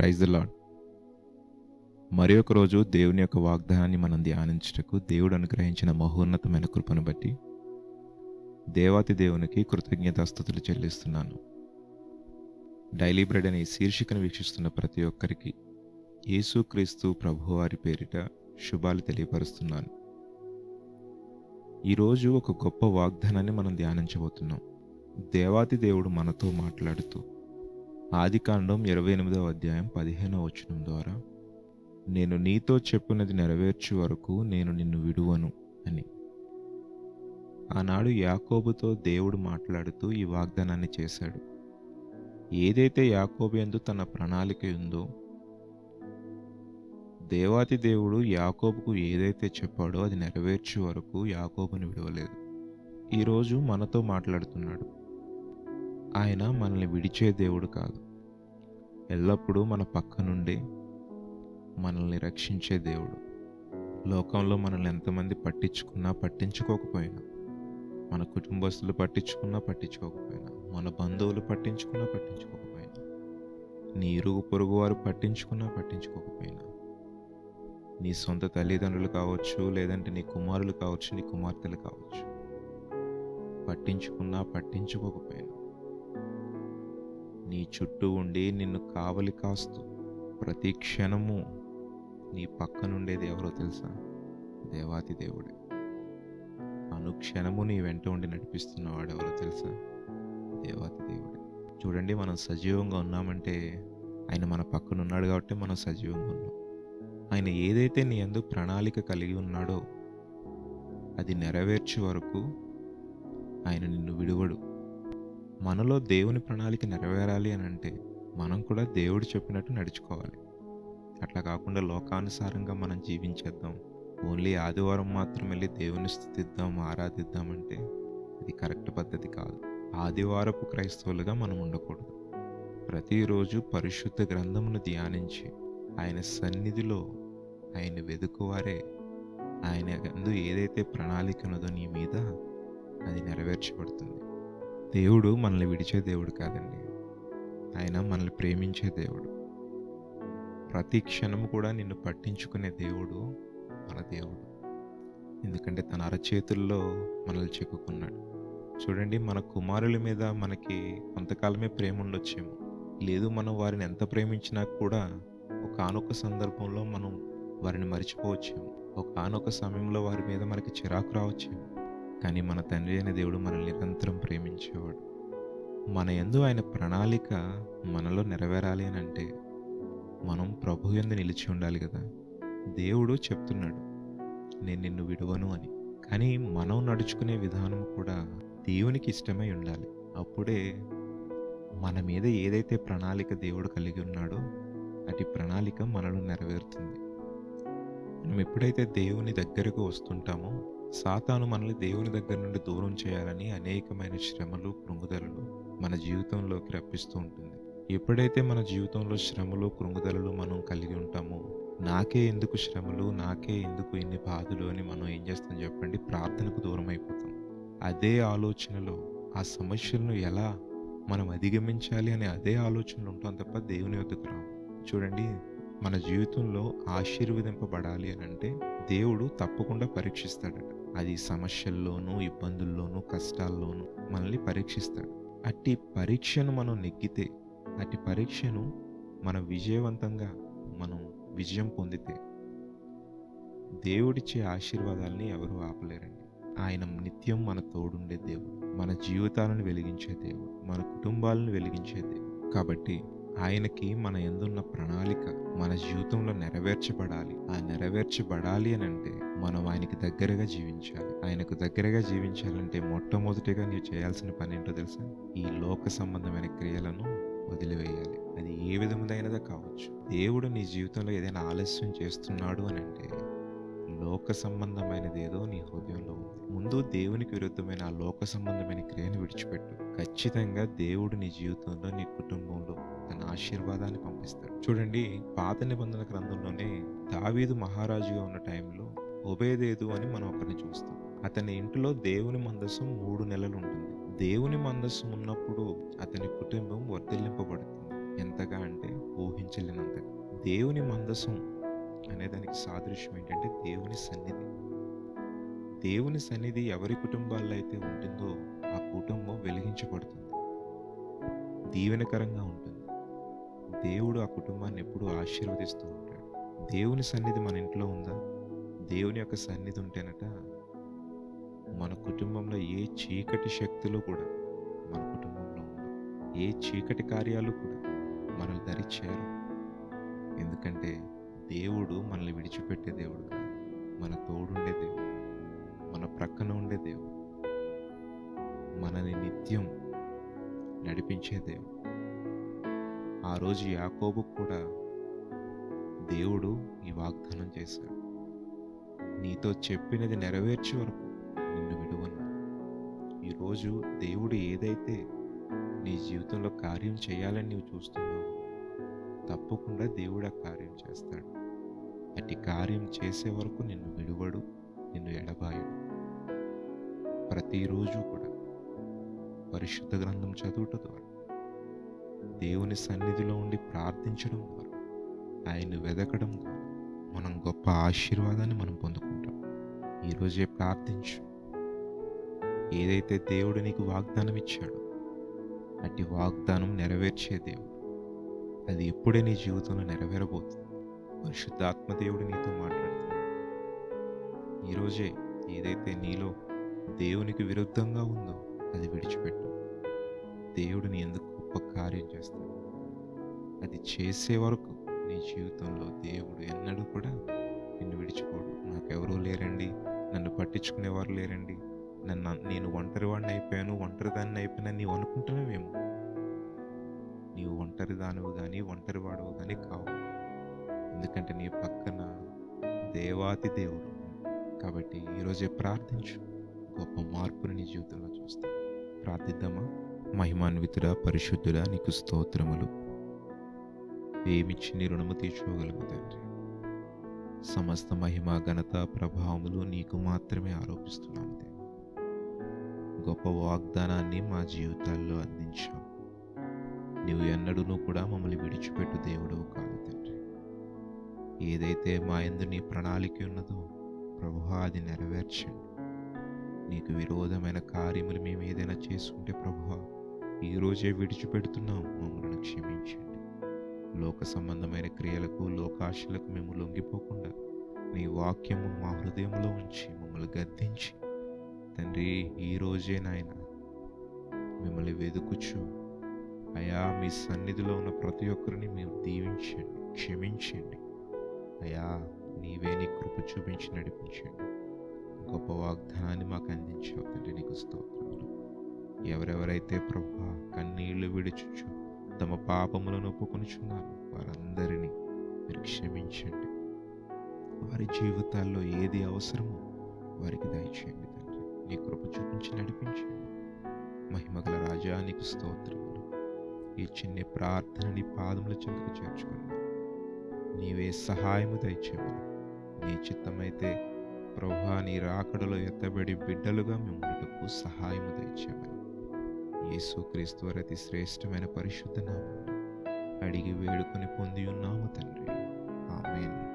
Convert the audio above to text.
Praise the lord మరి ఒక రోజు దేవుని యొక్క వాగ్దానాన్ని మనం ధ్యానించుటకు దేవుడు అనుగ్రహించిన మహోన్నతమైన కృపను బట్టి దేవాతి దేవునికి కృతజ్ఞతాస్థుతులు చెల్లిస్తున్నాను. డైలీ బ్రెడ్ అనే శీర్షికను వీక్షిస్తున్న ప్రతి ఒక్కరికి యేసుక్రీస్తు ప్రభువారి పేరిట శుభాలు తెలియపరుస్తున్నాను. ఈరోజు ఒక గొప్ప వాగ్దానాన్ని మనం ధ్యానించబోతున్నాం. దేవాతి దేవుడు మనతో మాట్లాడుతూ ఆదికాండం ఇరవై ఎనిమిదవ అధ్యాయం పదిహేనవ వచనం ద్వారా నేను నీతో చెప్పినది నెరవేర్చు వరకు నేను నిన్ను విడువను అని. ఆనాడు యాకోబుతో దేవుడు మాట్లాడుతూ ఈ వాగ్దానాన్ని చేశాడు. ఏదైతే యాకోబు ఎందు తన ప్రణాళిక ఉందో దేవాతి దేవుడు యాకోబుకు ఏదైతే చెప్పాడో అది నెరవేర్చే వరకు యాకోబుని విడవలేదు. ఈరోజు మనతో మాట్లాడుతున్నాడు. ఆయన మనల్ని విడిచే దేవుడు కాదు. ఎల్లప్పుడూ మన పక్క నుండి మనల్ని రక్షించే దేవుడు. లోకంలో మనల్ని ఎంతమంది పట్టించుకున్నా పట్టించుకోకపోయినా మన కుటుంబస్తులు పట్టించుకున్నా పట్టించుకోకపోయినా మన బంధువులు పట్టించుకున్నా పట్టించుకోకపోయినా నీ ఇరుగు పొరుగు వారు పట్టించుకున్నా పట్టించుకోకపోయినా నీ సొంత తల్లిదండ్రులు కావచ్చు లేదంటే నీ కుమారులు కావచ్చు నీ కుమార్తెలు కావచ్చు పట్టించుకున్నా పట్టించుకోకపోయినా నీ చుట్టూ ఉండి నిన్ను కావలి కాస్తూ ప్రతి క్షణము నీ పక్కనుండేది ఎవరో తెలుసా? దేవాతి దేవుడే. అనుక్షణము నీ వెంట ఉండి నడిపిస్తున్నవాడు ఎవరో తెలుసా? దేవాతి దేవుడే. చూడండి మనం సజీవంగా ఉన్నామంటే ఆయన మన పక్కన ఉన్నాడు కాబట్టి మనం సజీవంగా ఉన్నాం. ఆయన ఏదైతే నీ అందు ప్రణాళిక కలిగి ఉన్నాడో అది నెరవేర్చే వరకు ఆయన నిన్ను విడువడు. మనలో దేవుని ప్రణాళిక నెరవేరాలి అని అంటే మనం కూడా దేవుడు చెప్పినట్టు నడుచుకోవాలి. అట్లా కాకుండా లోకానుసారంగా మనం జీవించేద్దాం. ఓన్లీ ఆదివారం మాత్రం వెళ్ళి దేవుని స్థుతిద్దాం ఆరాధిద్దామంటే ఇది కరెక్ట్ పద్ధతి కాదు. ఆదివారపు క్రైస్తవులుగా మనం ఉండకూడదు. ప్రతిరోజు పరిశుద్ధ గ్రంథమును ధ్యానించి ఆయన సన్నిధిలో ఆయన వెదుకువారే ఆయన అందు ఏదైతే ప్రణాళిక ఉన్నదో నీ మీద అది నెరవేర్చబడుతుంది. దేవుడు మనల్ని విడిచే దేవుడు కాదండి. ఆయన మనల్ని ప్రేమించే దేవుడు. ప్రతి క్షణం కూడా నిన్ను పట్టించుకునే దేవుడు మన దేవుడు. ఎందుకంటే తన అరచేతుల్లో మనల్ని చెక్కుకున్నాడు. చూడండి మన కుమారుల మీద మనకి కొంతకాలమే ప్రేమ ఉండొచ్చేమో. లేదు మనం వారిని ఎంత ప్రేమించినా కూడా ఒక ఆనొక సందర్భంలో మనం వారిని మర్చిపోవచ్చేమో. ఒక ఆనొక సమయంలో వారి మీద మనకి చిరాకు రావచ్చేమో. కానీ మన తండ్రి అయిన దేవుడు మనల్ని నిరంతరం ప్రేమించేవాడు. మన ఎందు ఆయన ప్రణాళిక మనలో నెరవేరాలి అని అంటే మనం ప్రభు ఎందు నిలిచి ఉండాలి కదా. దేవుడు చెప్తున్నాడు నేను నిన్ను విడువను అని. కానీ మనం నడుచుకునే విధానం కూడా దేవునికి ఇష్టమై ఉండాలి. అప్పుడే మన మీద ఏదైతే ప్రణాళిక దేవుడు కలిగి ఉన్నాడో అటు ప్రణాళిక మనలో నెరవేరుతుంది. మనం ఎప్పుడైతే దేవుని దగ్గరకు వస్తుంటామో సాతాను మనల్ని దేవుని దగ్గర నుండి దూరం చేయాలని అనేకమైన శ్రమలు కృంగుదలలు మన జీవితంలోకి రప్పిస్తూ ఉంటుంది. ఎప్పుడైతే మన జీవితంలో శ్రమలు కృంగుదలలు మనం కలిగి ఉంటామో నాకే ఎందుకు శ్రమలు నాకే ఎందుకు ఇన్ని బాధలు అని మనం ఏం చేస్తాం చెప్పండి? ప్రార్థనకు దూరం అయిపోతాం అదే ఆలోచనలో ఆ సమస్యలను ఎలా మనం అధిగమించాలి అనే అదే ఆలోచనలు ఉంటాం తప్ప దేవుని వద్దకు రాము చూడండి మన జీవితంలో ఆశీర్వదింపబడాలి అని అంటే దేవుడు తప్పకుండా పరీక్షిస్తాడట. అది సమస్యల్లోనూ ఇబ్బందుల్లోనూ కష్టాల్లోనూ మనల్ని పరీక్షిస్తాడు. అట్టి పరీక్షను మనం నెగ్గితే అట్టి పరీక్షను మనం విజయవంతంగా మనం విజయం పొందితే దేవుడిచ్చే ఆశీర్వాదాలని ఎవరు ఆపలేరండి. ఆయన నిత్యం మన తోడుండే దేవుడు మన జీవితాలను వెలిగించే దేవుడు మన కుటుంబాలను వెలిగించే దేవుడు. కాబట్టి ఆయనకి మన ఎందున్న ప్రణాళిక మన జీవితంలో నెరవేర్చబడాలి. ఆ నెరవేర్చబడాలి అని అంటే మనం ఆయనకి దగ్గరగా జీవించాలి. ఆయనకు దగ్గరగా జీవించాలంటే మొట్టమొదటిగా నీవు చేయాల్సిన పని ఏంటో తెలుసా? ఈ లోక సంబంధమైన క్రియలను వదిలివేయాలి. అది ఏ విధముదైనదో కావచ్చు. దేవుడు నీ జీవితంలో ఏదైనా ఆలస్యం చేస్తున్నాడు అని అంటే లోక సంబంధమైనది ఏదో నీ హృదయంలో ఉంది. ముందు దేవునికి విరుద్ధమైన ఆ లోక సంబంధమైన క్రియను విడిచిపెట్టు. ఖచ్చితంగా దేవుడు నీ జీవితంలో నీ కుటుంబంలో తన ఆశీర్వాదాన్ని పంపిస్తాడు. చూడండి పాత నిబంధన గ్రంథంలోనే దావీదు మహారాజుగా ఉన్న టైంలో ఒబేదేదు అని మనం ఒకరిని చూస్తాం. అతని ఇంటిలో దేవుని మందసం మూడు నెలలు ఉంటుంది దేవుని మందస్సం ఉన్నప్పుడు అతని కుటుంబం వర్ధిల్లింపబడుతుంది. ఎంతగా అంటే ఊహించలేనంతగా. దేవుని మందసం అనే దానికి సాదృశ్యం ఏంటంటే దేవుని సన్నిధి. దేవుని సన్నిధి ఎవరి కుటుంబాల్లో అయితే ఉంటుందో ఆ కుటుంబం వెలిగించబడుతుంది. దీవెనకరంగా ఉంటుంది. దేవుడు ఆ కుటుంబాన్ని ఎప్పుడూ ఆశీర్వదిస్తూ ఉంటాడు. దేవుని సన్నిధి మన ఇంట్లో ఉందా? దేవుని యొక్క సన్నిధి ఉంటేనట మన కుటుంబంలో ఏ చీకటి శక్తులు కూడా మన కుటుంబంలో ఉండవు. ఏ చీకటి కార్యాలు కూడా మనల్ని ధరించారు ఎందుకంటే దేవుడు మనల్ని విడిచిపెట్టే దేవుడు కాదు. మన తోడుండే దేవుడు మన ప్రక్కన ఉండే దేవుడు మనని నిత్యం నడిపించే దేవుడు. ఆ రోజు యాకోబు కూడా దేవుడు ఈ వాగ్దానం చేశాడు. నీతో చెప్పినది నెరవేర్చే వరకు నిన్ను విడువను. ఈరోజు దేవుడు ఏదైతే నీ జీవితంలో కార్యం చేయాలని నీవు చూస్తున్నావు తప్పకుండా దేవుడు ఆ కార్యం చేస్తాడు. అట్టి కార్యం చేసే వరకు నిన్ను విడువడు నిన్ను ఎడబాయడు. ప్రతిరోజు కూడా పరిశుద్ధ గ్రంథం చదువుట ద్వారా దేవుని సన్నిధిలో ఉండి ప్రార్థించడం ద్వారా ఆయన్ని వెదకడం ద్వారా మనం గొప్ప ఆశీర్వాదాన్ని మనం పొందుకుంటాం ఈరోజే ప్రార్థించు. ఏదైతే దేవుడు నీకు వాగ్దానం ఇచ్చాడో అట్టి వాగ్దానం నెరవేర్చే దేవుడు. అది ఎప్పుడే నీ జీవితంలో నెరవేరబోతుంది. పరిశుద్ధాత్మ దేవుడు నీతో మాట్లాడుతున్నాడు. ఈరోజే ఏదైతే నీలో దేవునికి విరుద్ధంగా ఉందో అది విడిచిపెట్టు. దేవుడిని ఎందుకు గొప్ప కార్యం చేస్తాడు? అది చేసే వరకు నీ జీవితంలో దేవుడు ఎన్నడూ కూడా నిన్ను విడిచిపోడు. నాకెవరూ లేరండి. నన్ను పట్టించుకునేవారు లేరండి. నన్ను నేను ఒంటరివాడిని అయిపోయాను ఒంటరి దాన్ని అయిపోయినా నీవు అనుకుంటున్నావేమో. నీవు ఒంటరి దానివి కానీ ఒంటరివాడవు కానీ కావు. ఎందుకంటే నీ పక్కన దేవాతి దేవుడు కాబట్టి ఈరోజే ప్రార్థించు. గొప్ప మార్పుని నీ జీవితంలో చూస్తావు ప్రార్థిద్దామా? మహిమాన్వితుడ పరిశుద్ధుడ నీకు స్తోత్రములు. ఏమిచ్చి నీ రుణము తీర్చుకోగలము తండ్రి? సమస్త మహిమ ఘనత ప్రభావములు నీకు మాత్రమే ఆరోపిస్తున్నాము గొప్ప వాగ్దానాన్ని మా జీవితాల్లో అందించావు. నీవు ఎన్నడూనూ కూడా మమ్మల్ని విడిచిపెట్టు దేవుడు కాదు తండ్రి. ఏదైతే మా ఎందు నీ ప్రణాళిక ఉన్నదో ప్రభు అది నెరవేర్చండి. నీకు విరోధమైన కార్యములు మేము ఏదైనా చేసుకుంటే ప్రభు ఈరోజే విడిచిపెడుతున్నాం మమ్మల్ని క్షమించండి. లోక సంబంధమైన క్రియలకు లోకాశలకు మేము లొంగిపోకుండా నీ వాక్యము మా హృదయంలో ఉంచి మమ్మల్ని గద్దించి తండ్రి ఈ రోజే నాయన మిమ్మల్ని వెతుకుచు అయా మీ సన్నిధిలో ఉన్న ప్రతి ఒక్కరిని మీరు దీవించండి క్షమించండి. అయా నీవే నీ కృప చూపించి నడిపించండి. గొప్ప వాగ్దానాన్ని మాకు అందించావు తండ్రి నీకు స్తోత్రములు. ఎవరెవరైతే ప్రభా కన్నీళ్ళు విడుచుచు తమ పాపములను ఒప్పుకొనిచున్నారు వారందరినీ మీరు క్షమించండి. వారి జీవితాల్లో ఏది అవసరమో వారికి దయచేయండి తండ్రి. నీ కృప చూపించి నడిపించండి. మహిమగల రాజానికి స్తోత్రములు. ఈ చిన్న ప్రార్థనని పాదముల చెందుకు చేర్చుకున్నాను నీవే సహాయము దయచేయమని. నీ చిత్తమైతే ప్రభా నీ రాకడలో ఎత్తబడి బిడ్డలుగా మిమ్మటకు సహాయము దయచేయమని. యేసుక్రీస్తు అతి శ్రేష్టమైన పరిశుద్ధ నామం. అడిగి వేడుకొని పొంది ఉన్నాము తండ్రి. ఆమెను.